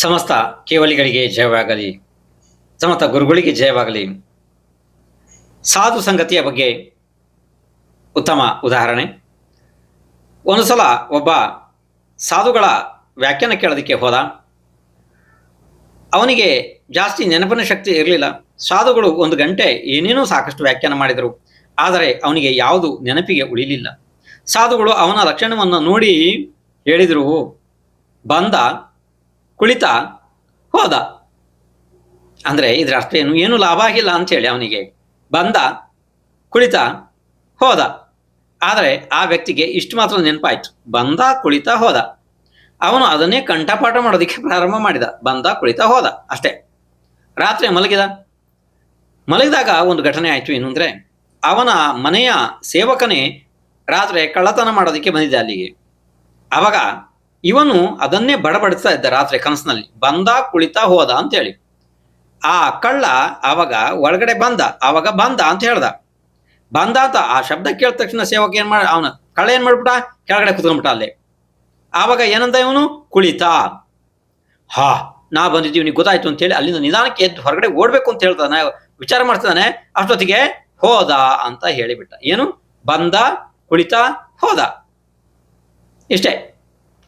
ಸಮಸ್ತ ಕೇವಲಿಗಳಿಗೆ ಜಯವಾಗಲಿ, ಸಮಸ್ತ ಗುರುಗಳಿಗೆ ಜಯವಾಗಲಿ. ಸಾಧು ಸಂಗತಿಯ ಬಗ್ಗೆ ಉತ್ತಮ ಉದಾಹರಣೆ. ಒಂದು ಸಲ ಒಬ್ಬ ಸಾಧುಗಳ ವ್ಯಾಖ್ಯಾನ ಕೇಳೋದಕ್ಕೆ ಹೋದ. ಅವನಿಗೆ ಜಾಸ್ತಿ ನೆನಪಿನ ಶಕ್ತಿ ಇರಲಿಲ್ಲ. ಸಾಧುಗಳು ಒಂದು ಗಂಟೆ ಏನೇನೋ ಸಾಕಷ್ಟು ವ್ಯಾಖ್ಯಾನ ಮಾಡಿದರು. ಆದರೆ ಅವನಿಗೆ ಯಾವುದು ನೆನಪಿಗೆ ಉಳಿಲಿಲ್ಲ. ಸಾಧುಗಳು ಅವನ ಲಕ್ಷಣವನ್ನು ನೋಡಿ ಹೇಳಿದರು, ಬಂದ ಕುಳಿತ ಹೋದ. ಅಂದರೆ ಇದರ ಅರ್ಥ ಏನು? ಏನು ಲಾಭ ಆಗಿಲ್ಲ ಅಂತೇಳಿ ಅವನಿಗೆ. ಬಂದ, ಕುಳಿತ, ಹೋದ. ಆದರೆ ಆ ವ್ಯಕ್ತಿಗೆ ಇಷ್ಟು ಮಾತ್ರ ನೆನಪಾಯ್ತು. ಬಂದ, ಕುಳಿತ, ಹೋದ. ಅವನು ಅದನ್ನೇ ಕಂಠಪಾಠ ಮಾಡೋದಕ್ಕೆ ಪ್ರಾರಂಭ ಮಾಡಿದ. ಬಂದ, ಕುಳಿತ, ಹೋದ. ಅಷ್ಟೇ. ರಾತ್ರಿ ಮಲಗಿದ. ಮಲಗಿದಾಗ ಒಂದು ಘಟನೆ ಆಯಿತು ಏನು ಅವನ ಮನೆಯ ಸೇವಕನೇ ರಾತ್ರಿ ಕಳ್ಳತನ ಮಾಡೋದಕ್ಕೆ ಬಂದಿದ್ದ ಅಲ್ಲಿಗೆ. ಆವಾಗ ಇವನು ಅದನ್ನೇ ಬಡಬಡಿಸ್ತಾ ಇದ್ದ ರಾತ್ರಿ ಕನಸಿನಲ್ಲಿ, ಬಂದ ಕುಳಿತಾ ಹೋದ ಅಂತೇಳಿ ಆ ಕಳ್ಳ ಆವಾಗ ಒಳಗಡೆ ಬಂದ ಅವಾಗ ಬಂದ ಅಂತ ಹೇಳ್ದ. ಬಂದ ಅಂತ ಆ ಶಬ್ದ ಕೇಳಿದ ತಕ್ಷಣ ಸೇವಕ ಏನ್ ಮಾಡ, ಅವನ ಕಳ್ಳ ಏನ್ ಮಾಡ್ಬಿಟ್ಟ? ಕೆಳಗಡೆ ಕುತ್ಕೊಂಡ್ಬಿಟ್ಟ ಅಲ್ಲಿ. ಆವಾಗ ಏನಂತ ಇವನು? ಕುಳಿತ. ಹಾ, ನಾ ಬಂದಿದ್ದೀವಿ, ನಿಗೆ ಗೊತ್ತಾಯ್ತು ಅಂತ ಹೇಳಿ ಅಲ್ಲಿಂದ ನಿಧಾನಕ್ಕೆ ಎದ್ದು ಹೊರಗಡೆ ಓಡ್ಬೇಕು ಅಂತ ಹೇಳ್ತಾನೆ ವಿಚಾರ ಮಾಡ್ತಾನೆ ಅಷ್ಟೊತ್ತಿಗೆ ಹೋದ ಅಂತ ಹೇಳಿಬಿಟ್ಟ. ಏನು? ಬಂದ, ಕುಳಿತ, ಹೋದ. ಇಷ್ಟೇ.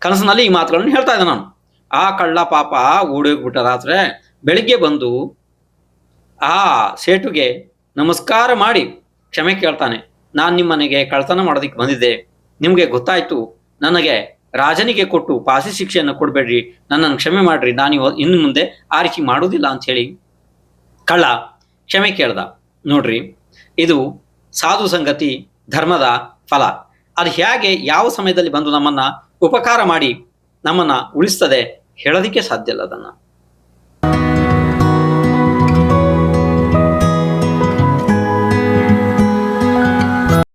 ಕನಸಿನಲ್ಲಿ ಈ ಮಾತುಗಳನ್ನು ಹೇಳ್ತಾ ಇದ್ದೆ ನಾನು. ಆ ಕಳ್ಳ ಪಾಪ ಓಡೋಗ್ಬಿಟ್ಟ ರಾತ್ರಿ ಬೆಳಿಗ್ಗೆ ಬಂದು ಆ ಸೇಟುಗೆ ನಮಸ್ಕಾರ ಮಾಡಿ ಕ್ಷಮೆ ಕೇಳ್ತಾನೆ. ನಾನು ನಿಮ್ಮನೆಗೆ ಕಳ್ತನ ಮಾಡೋದಕ್ಕೆ ಬಂದಿದ್ದೆ. ನಿಮಗೆ ಗೊತ್ತಾಯ್ತು, ನನಗೆ ರಾಜನಿಗೆ ಕೊಟ್ಟು ಪಾಸಿ ಶಿಕ್ಷೆಯನ್ನು ಕೊಡಬೇಡ್ರಿ. ನನ್ನನ್ನು ಕ್ಷಮೆ ಮಾಡ್ರಿ. ನಾನು ಇನ್ನು ಮುಂದೆ ಆ ರೀತಿ ಮಾಡೋದಿಲ್ಲ ಅಂತ ಹೇಳಿ ಕಳ್ಳ ಕ್ಷಮೆ ಕೇಳ್ದ. ನೋಡ್ರಿ, ಇದು ಸಾಧು ಸಂಗತಿ ಧರ್ಮದ ಫಲ. ಅದು ಹೇಗೆ ಯಾವ ಸಮಯದಲ್ಲಿ ಬಂದು ನಮ್ಮನ್ನ ಉಪಕಾರ ಮಾಡಿ ನಮ್ಮನ್ನ ಉಳಿಸ್ತದೆ ಹೇಳೋದಿಕ್ಕೆ ಸಾಧ್ಯ ಇಲ್ಲ ಅದನ್ನ.